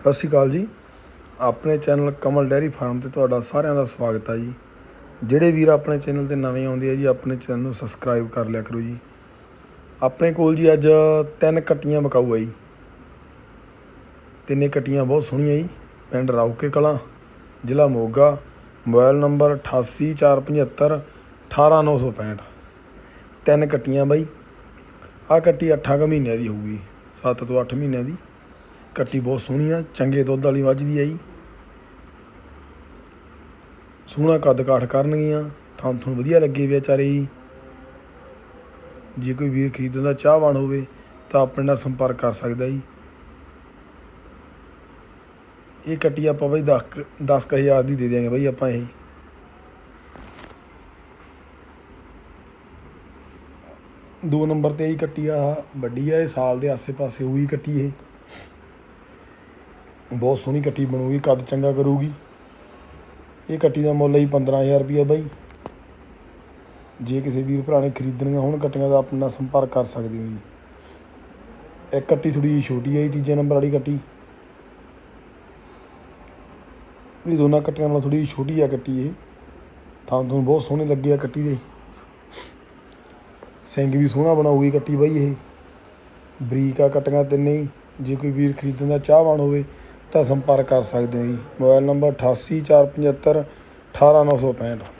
ਸਤਿ ਸ਼੍ਰੀ ਅਕਾਲ ਜੀ। ਆਪਣੇ ਚੈਨਲ ਕਮਲ ਡੈਰੀ ਫਾਰਮ ਤੇ ਤੁਹਾਡਾ ਸਾਰਿਆਂ ਦਾ ਸਵਾਗਤ ਹੈ ਜੀ। ਜਿਹੜੇ ਵੀਰ ਆਪਣੇ ਚੈਨਲ ਤੇ ਨਵੇਂ ਆਉਂਦੇ ਆ ਜੀ, ਆਪਣੇ ਚੈਨਲ ਨੂੰ ਸਬਸਕ੍ਰਾਈਬ ਕਰ ਲਿਆ ਕਰੋ ਜੀ। ਆਪਣੇ ਕੋਲ ਜੀ ਅੱਜ ਤਿੰਨ ਕੱਟੀਆਂ ਬਕਾਊ ਆ ਜੀ। ਤਿੰਨੇ ਕੱਟੀਆਂ ਬਹੁਤ ਸੋਹਣੀਆਂ ਜੀ। ਪਿੰਡ ਰਾਉਕੇ ਕਲਾਂ, ਜ਼ਿਲ੍ਹਾ ਮੋਗਾ, ਮੋਬਾਈਲ ਨੰਬਰ 8847 18965 ਤਿੰਨ ਕੱਟੀਆਂ ਬਾਈ। ਆਹ ਕੱਟੀ 8 ਕੁ ਮਹੀਨਿਆਂ ਦੀ ਹੋਊਗੀ 7 ਤੋਂ 8 ਮਹੀਨਿਆਂ ਦੀ। ਕੱਟੀ ਬਹੁਤ ਸੋਹਣੀ ਆ, ਚੰਗੇ ਦੁੱਧ ਵਾਲੀ ਮੱਝ ਦੀ ਆ ਜੀ ਸੋਹਣਾ ਕੱਦ ਕਾਠ ਕਰਨਗੀਆਂ, ਥਾਂ ਤੁਹਾਨੂੰ ਵਧੀਆ ਲੱਗੇ ਵਿਚਾਰੇ ਜੀ। ਜੇ ਕੋਈ ਵੀਰ ਖਰੀਦਣ ਦਾ ਚਾਹਵਾਨ ਹੋਵੇ, ਤਾਂ ਆਪਣੇ ਨਾਲ ਸੰਪਰਕ ਕਰ ਸਕਦਾ ਜੀ। ਇਹ ਕੱਟੀ ਆਪਾਂ ਬਈ 10 ਦਸ ਕੁ ਹਜ਼ਾਰ ਦੀ ਦੇ ਦਿਆਂਗੇ ਬਈ ਆਪਾਂ ਇਹ। ਦੋ ਨੰਬਰ ਤੇ ਇਹ ਕੱਟੀ ਆ, ਵੱਡੀ ਆ, ਇਹ ਸਾਲ ਦੇ ਆਸੇ-ਪਾਸੇ ਹੋਈ ਕੱਟੀ ਇਹ। ਬਹੁਤ ਸੋਹਣੀ ਕੱਟੀ ਬਣੂਗੀ, ਕੱਦ ਚੰਗਾ ਕਰੂਗੀ। ਇਹ ਕੱਟੀ ਦਾ ਮੁੱਲ ਹੈ 15000 ਰੁਪਇਆ ਬਾਈ। ਜੇ ਕਿਸੇ ਵੀਰ ਭਰਾ ਨੇ ਖਰੀਦਣੀਆਂ ਹੋਣ ਕੱਟੀਆਂ ਦਾ ਆਪਣਾ ਸੰਪਰਕ ਕਰ ਸਕਦੇ ਹੋ ਜੀ। ਇੱਕ ਕੱਟੀ ਥੋੜੀ ਜਿਹੀ ਛੋਟੀ ਹੈ ਜੀ, ਤੀਜੇ ਨੰਬਰ ਵਾਲੀ ਕੱਟੀ। ਇਹ ਦੋਨਾਂ ਕੱਟੀਆਂ ਨਾਲੋਂ ਥੋੜੀ ਜਿਹੀ ਛੋਟੀ ਆ ਕੱਟੀ ਇਹ। ਥਾਂ ਤੁਹਾਨੂੰ ਬਹੁਤ ਸੋਹਣੇ ਲੱਗੇ ਆ ਕੱਟੀ ਦੇ। ਸਿੰਘ ਵੀ ਸੋਹਣਾ ਬਣਾਉਗੀ ਕੱਟੀ ਬਾਈ ਇਹ। ਬਰੀਕ ਆ ਕੱਟੀਆਂ ਤਿੰਨੇ ਹੀ। ਜੇ ਕੋਈ ਵੀਰ ਖਰੀਦਣ ਦਾ ਚਾਹਵਾਨ ਹੋਵੇ ਤਾਂ ਸੰਪਰਕ ਕਰ ਸਕਦੇ ਹੋ ਜੀ। Mobile number 8847 18965